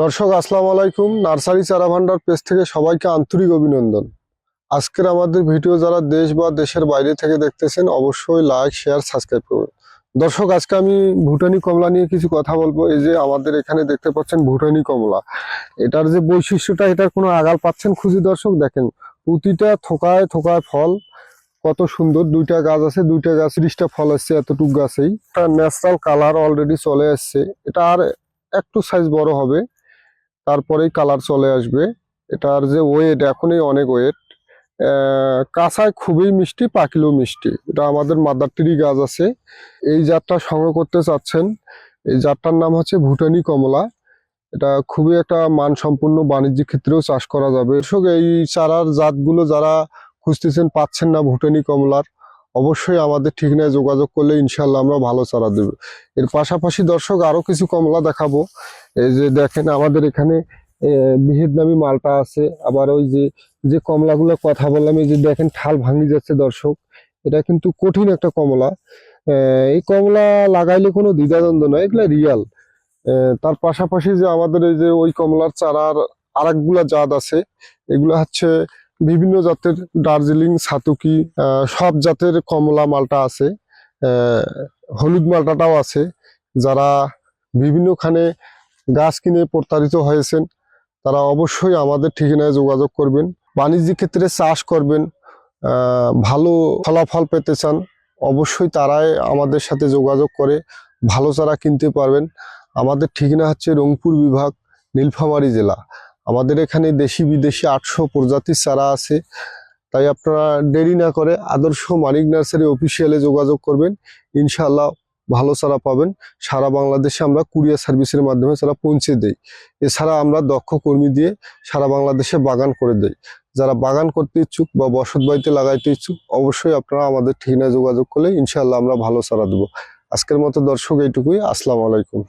দর্শক, আসসালামু আলাইকুম। নার্সারি চারা ভান্ডার পেজ থেকে সবাইকে আন্তরিক অভিনন্দন। আজকের আমাদের ভিডিও যারা দেশ বা দেশের বাইরে থেকে দেখতেছেন, অবশ্যই লাইক, শেয়ার, সাবস্ক্রাইব করবেন। দর্শক, আজকে আমি ভুটানি কমলা নিয়ে কিছু কথা বলব। এই যে আমাদের এখানে দেখতে পাচ্ছেন ভুটানি কমলা। এটার যে বৈশিষ্ট্যটা, এটার কোনো আগাল পাচ্ছেন? খুঁজি দর্শক, দেখেন। প্রতিটা থোকায় থোকায় ফল, কত সুন্দর। দুইটা গাছ আছে, দুইটা গাছ, ত্রিশটা ফল আসছে এতটুকু গাছেই। ন্যাচারাল কালার অলরেডি চলে আসছে এটা আর একটু সাইজ বড় হবে। তারপরেই কালার চলে আসবে। এটার যে ওয়েট এখনই অনেক ওয়েট কাঁচায় খুবই মিষ্টি পাকিলেও মিষ্টি। এটা আমাদের মাদার ট্রি গাছ আছে। এই জাতটা সংগ্রহ করতে চাচ্ছেন, এই জাতটার নাম হচ্ছে ভুটানি কমলা। এটা খুবই একটা মানসম্পন্ন বাণিজ্যিক ক্ষেত্রেও চাষ করা যাবে। দর্শক, এই চারার জাতগুলো যারা খুঁজতেছেন পাচ্ছেন না ভুটানি কমলার, অবশ্যই আমাদের ঠিকানায় যোগাযোগ করলে ইনশাল্লাহ আমরা ভালো চারা দেব। এর পাশাপাশি দর্শক, আরও কিছু কমলা দেখাবো। এই যে দেখেন আমাদের এখানে ভিয়েতনামি মালটা আছে। আবার ওই যে যে কমলাগুলো কথা বললাম, এই যে দেখেন ঠাল ভাঙি যাচ্ছে দর্শক। এটা কিন্তু কঠিন একটা কমলা। এই কমলা লাগাইলে কোনো দ্বিধাদ্বন্দ্ব নয়, এগুলো রিয়াল তার পাশাপাশি যে আমাদের এই যে ওই কমলার চারার আরেকগুলা জাত আছে, এগুলো হচ্ছে বিভিন্ন জাতের দার্জিলিং, সাতুকি সব জাতের কমলা মালটা আছে। হলুদ মালটাটাও আছে। যারা বিভিন্নখানে গাছ কিনে প্রতারিত হয়েছেন, তারা অবশ্যই আমাদের ঠিকানায় যোগাযোগ করবেন। বাণিজ্যিক ক্ষেত্রে চাষ করবেন ভালো ফলাফল পেতে চান, অবশ্যই তারাই আমাদের সাথে যোগাযোগ করে ভালো চারা কিনতে পারবেন। আমাদের ঠিকানা হচ্ছে রংপুর বিভাগ, নীলফামারী জেলা। আমাদের এখানে দেশি বিদেশি আটশো প্রজাতির চারা আছে। তাই আপনারা দেরি না করে আদর্শ মানিক নার্সারি অফিসিয়ালে যোগাযোগ করবেন। ইনশাআল্লাহ ভালো চারা পাবেন। সারা বাংলাদেশে আমরা কুরিয়ার সার্ভিসের মাধ্যমে চারা পৌঁছে দেই। এছাড়া আমরা দক্ষ কর্মী দিয়ে সারা বাংলাদেশে বাগান করে দেই। যারা বাগান করতে ইচ্ছুক বা বসত বাড়িতে লাগাইতে ইচ্ছুক, অবশ্যই আপনারা আমাদের ঠিকানায় যোগাযোগ করলে ইনশাল্লাহ আমরা ভালো চারা দেবো। আজকের মতো দর্শক, এইটুকুই। আসসালামু আলাইকুম।